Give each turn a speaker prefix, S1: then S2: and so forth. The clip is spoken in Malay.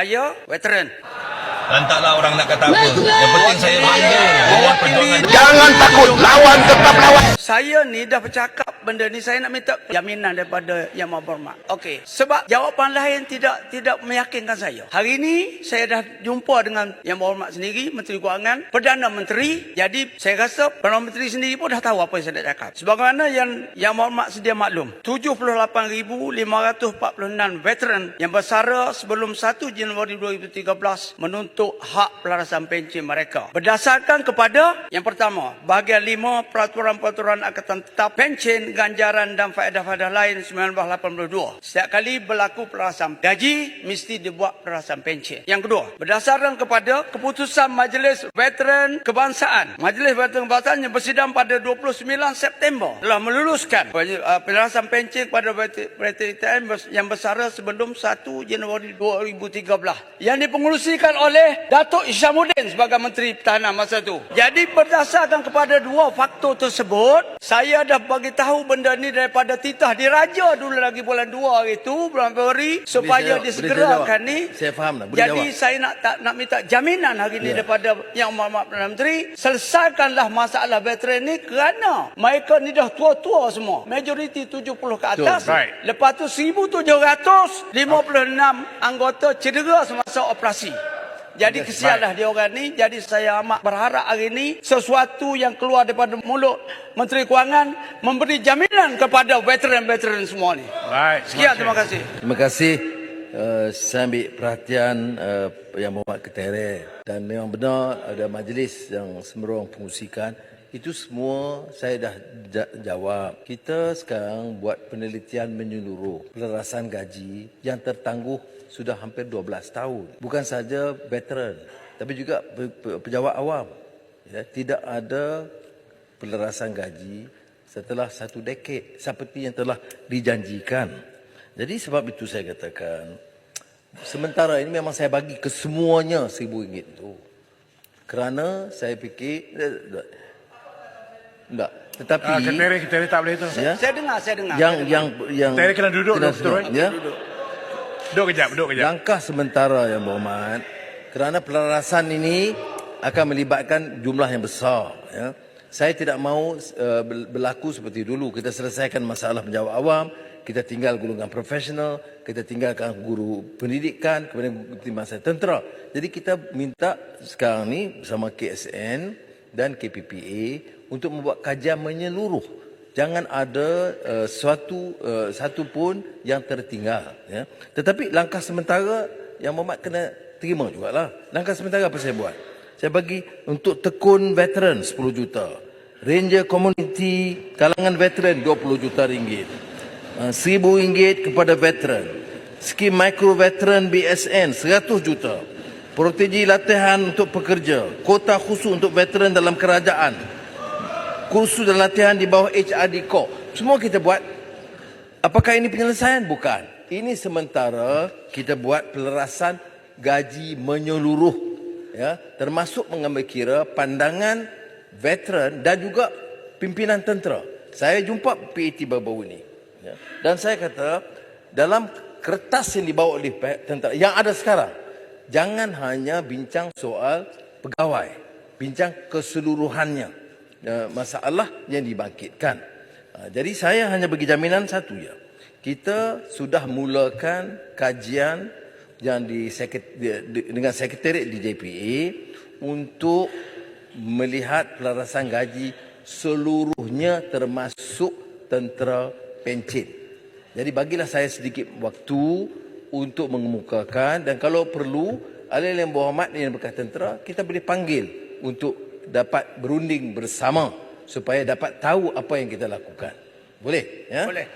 S1: Saya veteran.
S2: Lantaklah orang nak kata apa. Yang penting saya bangga.
S3: Jangan takut, lawan tetap lawan.
S1: Saya ni dah bercakap benda ni saya nak minta jaminan daripada Yang Maha Berhormat. Okey, sebab jawapan lain tidak tidak meyakinkan saya. Hari ini saya dah jumpa dengan Yang Maha Berhormat sendiri, Menteri Kewangan, Perdana Menteri. Jadi saya rasa Perdana Menteri sendiri pun dah tahu apa yang saya nak cakap. Sebagaimana yang Yang Maha Berhormat sedia maklum, 78,546 veteran yang bersara sebelum 1 Januari 2013 menuntut hak pelarasan pencen mereka. Berdasarkan kepada yang pertama, bahagian 5 peraturan-peraturan angkatan tetap pencen, ganjaran dan faedah-faedah lain 1982. Setiap kali berlaku pelarasan gaji, mesti dibuat pelarasan pencen. Yang kedua, berdasarkan kepada keputusan Majlis Veteran Kebangsaan. Majlis Veteran Kebangsaan yang bersidang pada 29 September telah meluluskan uh, pelarasan pencen kepada veteran yang bersara sebelum 1 Januari 2013 yang dipengerusikan oleh Datuk Isyamuddin sebagai Menteri Pertahanan masa itu. Jadi berdasarkan kepada dua faktor tersebut, saya dah bagi tahu benda ni daripada titah diraja dulu lagi bulan 2 hari itu, bulan Februari supaya disegerakan ni.
S4: Saya faham dah, boleh
S1: Jadi
S4: jawab.
S1: saya nak tak, nak minta jaminan hari ini
S4: Ya.
S1: daripada Yang Amat Perdana Menteri, selesaikanlah masalah veteran ni kerana mereka ni dah tua-tua semua. Majoriti 70 ke atas.
S4: Right.
S1: Lepas tu 1756 anggota cedera semasa operasi. Jadi kesianlah dia orang ni. Jadi saya amat berharap hari ini sesuatu yang keluar daripada mulut Menteri Kewangan memberi jaminan kepada veteran-veteran semua ni.
S5: Baik.
S1: Sekian terima kasih.
S4: Terima kasih. Uh, saya ambil perhatian uh, Yang Berhormat Ketere dan memang benar ada majlis yang semerong pengusikan. Itu semua saya dah ja- jawab. Kita sekarang buat penelitian menyeluruh pelarasan gaji yang tertangguh sudah hampir 12 tahun. Bukan saja veteran tapi juga pe- pe- pejabat awam. Ya, tidak ada pelarasan gaji setelah satu dekade seperti yang telah dijanjikan. Jadi sebab itu saya katakan sementara ini memang saya bagi ke semuanya seribu ringgit itu. Kerana saya fikir tidak. Tetapi
S5: Ah, keteri, keteri tak boleh tu.
S4: ya,
S1: Saya dengar, saya dengar.
S4: yang
S1: saya dengar.
S4: yang yang
S5: Saya kena duduk dulu, betul,
S4: duduk, ya.
S5: Duduk kejap, duduk kejap.
S4: Langkah sementara yang berhormat kerana pelarasan ini akan melibatkan jumlah yang besar. Ya. Saya tidak mahu uh, berlaku seperti dulu. Kita selesaikan masalah penjawat awam, kita tinggal golongan profesional, kita tinggalkan guru pendidikan, kemudian masa tentera. Jadi kita minta sekarang ni bersama KSN dan KPPA untuk membuat kajian menyeluruh Jangan ada uh, suatu uh, satu pun yang tertinggal. Ya. Tetapi langkah sementara yang Muhammad kena terima jugalah. Langkah sementara apa saya buat? Saya bagi untuk tekun veteran 10 juta. Ranger community kalangan veteran 20 juta ringgit. Uh, 1000 ringgit kepada veteran. Skim micro veteran BSN 100 juta. Protegi latihan untuk pekerja. Kota khusus untuk veteran dalam kerajaan kursus dan latihan di bawah HRD Corp. Semua kita buat. Apakah ini penyelesaian? Bukan. Ini sementara kita buat pelarasan gaji menyeluruh. Ya, termasuk mengambil kira pandangan veteran dan juga pimpinan tentera. Saya jumpa PAT baru-baru ini. Ya. Dan saya kata, dalam kertas yang dibawa oleh tentera, yang ada sekarang, jangan hanya bincang soal pegawai. Bincang keseluruhannya uh, masalah yang dibangkitkan. Uh, jadi saya hanya bagi jaminan satu ya. Kita sudah mulakan kajian yang di dengan sekretariat di JPA untuk melihat pelarasan gaji seluruhnya termasuk tentera pencen. Jadi bagilah saya sedikit waktu untuk mengemukakan dan kalau perlu ahli yang berhormat yang berkaitan tentera kita boleh panggil untuk dapat berunding bersama supaya dapat tahu apa yang kita lakukan. Boleh? Ya?
S1: Boleh.